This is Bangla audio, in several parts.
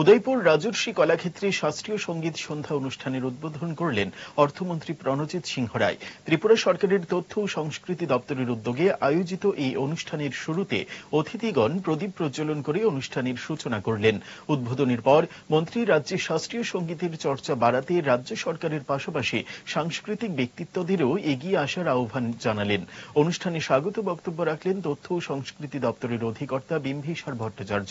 উদয়পুর রাজর্ষি কলাক্ষেত্রে শাস্ত্রীয় সংগীত সন্ধ্যা অনুষ্ঠানের উদ্বোধন করলেন অর্থমন্ত্রী প্রণজিৎ সিংহ রায়। ত্রিপুরা সরকারের তথ্য ও সংস্কৃতি দপ্তরের উদ্যোগে আয়োজিত এই অনুষ্ঠানের শুরুতে অতিথিগণ প্রদীপ প্রজ্বলন করে অনুষ্ঠানের সূচনা করলেন। উদ্বোধনের পর মন্ত্রী রাজ্যে শাস্ত্রীয় সঙ্গীতের চর্চা বাড়াতে রাজ্য সরকারের পাশাপাশি সাংস্কৃতিক ব্যক্তিত্বদেরও এগিয়ে আসার আহ্বান জানালেন। অনুষ্ঠানে স্বাগত বক্তব্য রাখলেন তথ্য ও সংস্কৃতি দপ্তরের অধিকর্তা বিম্বিসার ভট্টাচার্য।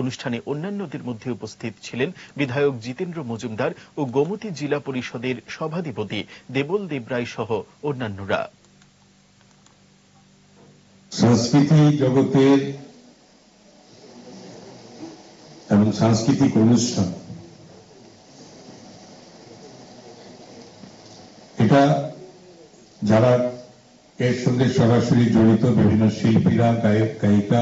অনুষ্ঠানে অন্যান্যদের মধ্যে উপস্থিত ছিলেন বিধায়ক জিতেন্দ্র মজুমদার ও গোমতী জেলা পরিষদের সভাধিপতি দেবল দেবরায় সহ অন্যান্যরা। সংস্কৃতি জগতের এবং সাংস্কৃতিক অনুষ্ঠান। এটা যারা এর সঙ্গে সরাসরি জড়িত বিভিন্ন শিল্পীরা, গায়ক, গায়িকা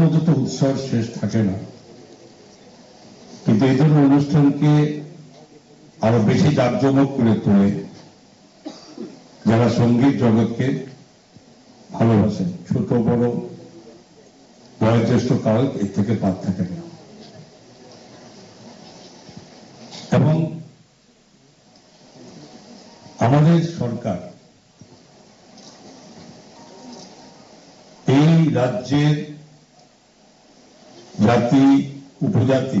তাদের তো উৎসাহ শেষ থাকে না। কিন্তু এই ধরনের অনুষ্ঠানকে আরও বেশি জাঁকজমক করে তোলে যারা সংগীত জগৎকে ভালোবাসেন ছোট, বড়, বয়োজ্যেষ্ঠ কারও এর থেকে বাদ থাকে না। এবং আমাদের সরকার এই রাজ্যের জাতি উপজাতি